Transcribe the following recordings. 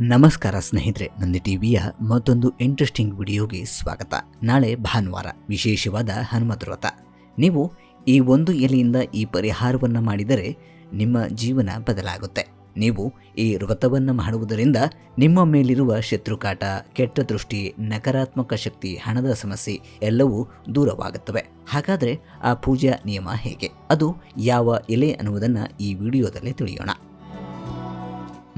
ನಮಸ್ಕಾರ ಸ್ನೇಹಿತರೆ, ನಂದಿ ಟಿವಿಯ ಮತ್ತೊಂದು ಇಂಟ್ರೆಸ್ಟಿಂಗ್ ವಿಡಿಯೋಗೆ ಸ್ವಾಗತ. ನಾಳೆ ಭಾನುವಾರ, ವಿಶೇಷವಾದ ಹನುಮತ್ ವ್ರತ. ನೀವು ಈ ಒಂದು ಎಲೆಯಿಂದ ಈ ಪರಿಹಾರವನ್ನು ಮಾಡಿದರೆ ನಿಮ್ಮ ಜೀವನ ಬದಲಾಗುತ್ತೆ. ನೀವು ಈ ವ್ರತವನ್ನು ಮಾಡುವುದರಿಂದ ನಿಮ್ಮ ಮೇಲಿರುವ ಶತ್ರುಕಾಟ, ಕೆಟ್ಟ ದೃಷ್ಟಿ, ನಕಾರಾತ್ಮಕ ಶಕ್ತಿ, ಹಣದ ಸಮಸ್ಯೆ ಎಲ್ಲವೂ ದೂರವಾಗುತ್ತವೆ. ಹಾಗಾದರೆ ಆ ಪೂಜಾ ನಿಯಮ ಹೇಗೆ? ಅದು ಯಾವ ಎಲೆ ಅನ್ನುವುದನ್ನು ಈ ವಿಡಿಯೋದಲ್ಲಿ ತಿಳಿಯೋಣ.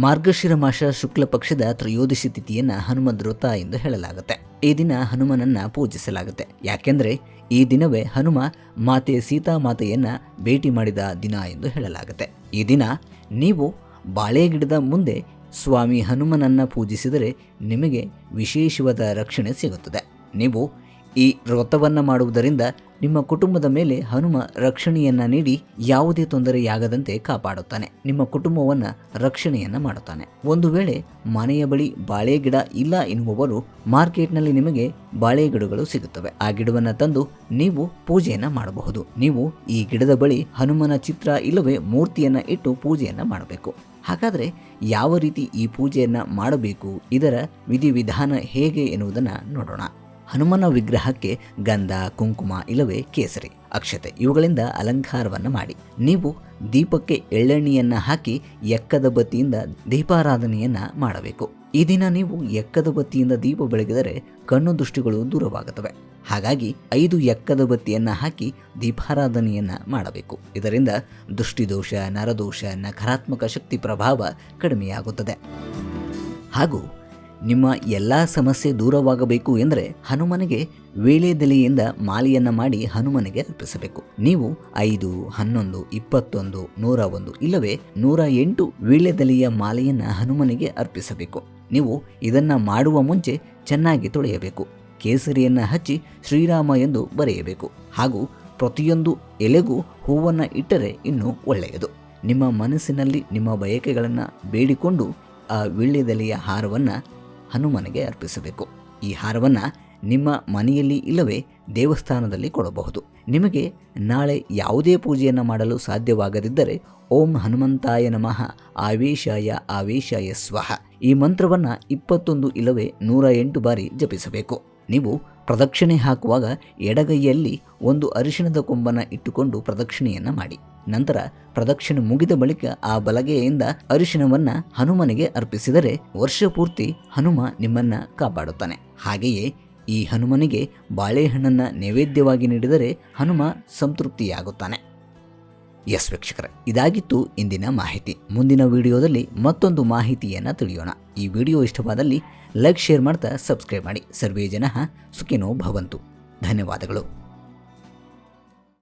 ಮಾರ್ಗಶಿರ ಮಾಸ ಶುಕ್ಲ ಪಕ್ಷದ ತ್ರಯೋದಶಿ ತಿಥಿಯನ್ನು ಹನುಮ ವ್ರತ ಎಂದು ಹೇಳಲಾಗುತ್ತೆ. ಈ ದಿನ ಹನುಮನನ್ನ ಪೂಜಿಸಲಾಗುತ್ತೆ. ಯಾಕೆಂದ್ರೆ ಈ ದಿನವೇ ಹನುಮ ಮಾತೆ ಸೀತಾ ಸೀತಾಮಾತೆಯನ್ನ ಭೇಟಿ ಮಾಡಿದ ದಿನ ಎಂದು ಹೇಳಲಾಗುತ್ತೆ. ಈ ದಿನ ನೀವು ಬಾಳೆ ಗಿಡದ ಮುಂದೆ ಸ್ವಾಮಿ ಹನುಮನನ್ನ ಪೂಜಿಸಿದರೆ ನಿಮಗೆ ವಿಶೇಷವಾದ ರಕ್ಷಣೆ ಸಿಗುತ್ತದೆ. ನೀವು ಈ ವ್ರತವನ್ನು ಮಾಡುವುದರಿಂದ ನಿಮ್ಮ ಕುಟುಂಬದ ಮೇಲೆ ಹನುಮ ರಕ್ಷಣೆಯನ್ನ ನೀಡಿ ಯಾವುದೇ ತೊಂದರೆಯಾಗದಂತೆ ಕಾಪಾಡುತ್ತಾನೆ. ನಿಮ್ಮ ಕುಟುಂಬವನ್ನ ರಕ್ಷಣೆಯನ್ನ ಮಾಡುತ್ತಾನೆ. ಒಂದು ವೇಳೆ ಮನೆಯ ಬಳಿ ಬಾಳೆ ಗಿಡ ಇಲ್ಲ ಎನ್ನುವವರು ಮಾರ್ಕೆಟ್ನಲ್ಲಿ ನಿಮಗೆ ಬಾಳೆ ಗಿಡಗಳು ಸಿಗುತ್ತವೆ. ಆ ಗಿಡವನ್ನ ತಂದು ನೀವು ಪೂಜೆಯನ್ನ ಮಾಡಬಹುದು. ನೀವು ಈ ಗಿಡದ ಬಳಿ ಹನುಮನ ಚಿತ್ರ ಇಲ್ಲವೇ ಮೂರ್ತಿಯನ್ನ ಇಟ್ಟು ಪೂಜೆಯನ್ನ ಮಾಡಬೇಕು. ಹಾಗಾದರೆ ಯಾವ ರೀತಿ ಈ ಪೂಜೆಯನ್ನ ಮಾಡಬೇಕು? ಇದರ ವಿಧಿವಿಧಾನ ಹೇಗೆ ಎನ್ನುವುದನ್ನು ನೋಡೋಣ. ಹನುಮನ ವಿಗ್ರಹಕ್ಕೆ ಗಂಧ, ಕುಂಕುಮ ಇಲ್ಲವೇ ಕೇಸರಿ, ಅಕ್ಷತೆ ಇವುಗಳಿಂದ ಅಲಂಕಾರವನ್ನು ಮಾಡಿ. ನೀವು ದೀಪಕ್ಕೆ ಎಳ್ಳೆಣ್ಣೆಯನ್ನು ಹಾಕಿ ಎಕ್ಕದ ಬತ್ತಿಯಿಂದ ದೀಪಾರಾಧನೆಯನ್ನು ಮಾಡಬೇಕು. ಈ ದಿನ ನೀವು ಎಕ್ಕದ ಬತ್ತಿಯಿಂದ ದೀಪ ಬೆಳಗಿದರೆ ಕಣ್ಣು ದೃಷ್ಟಿಗಳು ದೂರವಾಗುತ್ತವೆ. ಹಾಗಾಗಿ ಐದು ಎಕ್ಕದ ಬತ್ತಿಯನ್ನು ಹಾಕಿ ದೀಪಾರಾಧನೆಯನ್ನು ಮಾಡಬೇಕು. ಇದರಿಂದ ದೃಷ್ಟಿದೋಷ, ನರದೋಷ, ನಕಾರಾತ್ಮಕ ಶಕ್ತಿ ಪ್ರಭಾವ ಕಡಿಮೆಯಾಗುತ್ತದೆ. ಹಾಗೂ ನಿಮ್ಮ ಎಲ್ಲ ಸಮಸ್ಯೆ ದೂರವಾಗಬೇಕು ಎಂದರೆ ಹನುಮನಿಗೆ ವೇಳೆದೆಲೆಯಿಂದ ಮಾಲೆಯನ್ನ ಮಾಡಿ ಹನುಮನಿಗೆ ಅರ್ಪಿಸಬೇಕು. ನೀವು ಐದು, ಹನ್ನೊಂದು, ಇಪ್ಪತ್ತೊಂದು, ನೂರ ಒಂದು ಇಲ್ಲವೇ ನೂರ ಎಂಟು ವೀಳ್ಯದೆಲೆಯ ಮಾಲೆಯನ್ನು ಹನುಮನಿಗೆ ಅರ್ಪಿಸಬೇಕು. ನೀವು ಇದನ್ನ ಮಾಡುವ ಮುಂಚೆ ಚೆನ್ನಾಗಿ ತೊಳೆಯಬೇಕು. ಕೇಸರಿಯನ್ನ ಹಚ್ಚಿ ಶ್ರೀರಾಮ ಎಂದು ಬರೆಯಬೇಕು. ಹಾಗೂ ಪ್ರತಿಯೊಂದು ಎಲೆಗೂ ಹೂವನ್ನು ಇಟ್ಟರೆ ಇನ್ನೂ ಒಳ್ಳೆಯದು. ನಿಮ್ಮ ಮನಸ್ಸಿನಲ್ಲಿ ನಿಮ್ಮ ಬಯಕೆಗಳನ್ನು ಬೇಡಿಕೊಂಡು ಆ ವೀಳ್ಯದೆಲೆಯ ಹಾರವನ್ನು ಹನುಮನಿಗೆ ಅರ್ಪಿಸಬೇಕು. ಈ ಹಾರವನ್ನು ನಿಮ್ಮ ಮನೆಯಲ್ಲಿ ಇಲ್ಲವೇ ದೇವಸ್ಥಾನದಲ್ಲಿ ಕೊಡಬಹುದು. ನಿಮಗೆ ನಾಳೆ ಯಾವುದೇ ಪೂಜೆಯನ್ನು ಮಾಡಲು ಸಾಧ್ಯವಾಗದಿದ್ದರೆ ಓಂ ಹನುಮಂತಾಯ ನಮಃ. ಆವೇಶಾಯ ಆವೇಶಾಯ ಸ್ವಹ ಈ ಮಂತ್ರವನ್ನು ಇಪ್ಪತ್ತೊಂದು ಇಲ್ಲವೇ ನೂರ ಎಂಟು ಬಾರಿ ಜಪಿಸಬೇಕು. ನೀವು ಪ್ರದಕ್ಷಿಣೆ ಹಾಕುವಾಗ ಎಡಗೈಯಲ್ಲಿ ಒಂದು ಅರಿಶಿಣದ ಕೊಂಬನ ಇಟ್ಟುಕೊಂಡು ಪ್ರದಕ್ಷಿಣೆಯನ್ನು ಮಾಡಿ. ನಂತರ ಪ್ರದಕ್ಷಿಣೆ ಮುಗಿದ ಬಳಿಕ ಆ ಬಲಗೆಯಿಂದ ಅರಿಶಿಣವನ್ನ ಹನುಮನಿಗೆ ಅರ್ಪಿಸಿದರೆ ವರ್ಷ ಪೂರ್ತಿ ಹನುಮ ನಿಮ್ಮನ್ನ ಕಾಪಾಡುತ್ತಾನೆ. ಹಾಗೆಯೇ ಈ ಹನುಮನಿಗೆ ಬಾಳೆಹಣ್ಣನ್ನು ನೈವೇದ್ಯವಾಗಿ ನೀಡಿದರೆ ಹನುಮ ಸಂತೃಪ್ತಿಯಾಗುತ್ತಾನೆ. ಎಸ್ ವೀಕ್ಷಕರೇ, ಇದಾಗಿತ್ತು ಇಂದಿನ ಮಾಹಿತಿ. ಮುಂದಿನ ವಿಡಿಯೋದಲ್ಲಿ ಮತ್ತೊಂದು ಮಾಹಿತಿಯನ್ನು ತಿಳಿಯೋಣ. ಈ ವಿಡಿಯೋ ಇಷ್ಟವಾದಲ್ಲಿ ಲೈಕ್, ಶೇರ್ ಮಾಡ್ತಾ ಸಬ್ಸ್ಕ್ರೈಬ್ ಮಾಡಿ. ಸರ್ವೇ ಜನ ಸುಖಿನೋ ಭವಂತು. ಧನ್ಯವಾದಗಳು.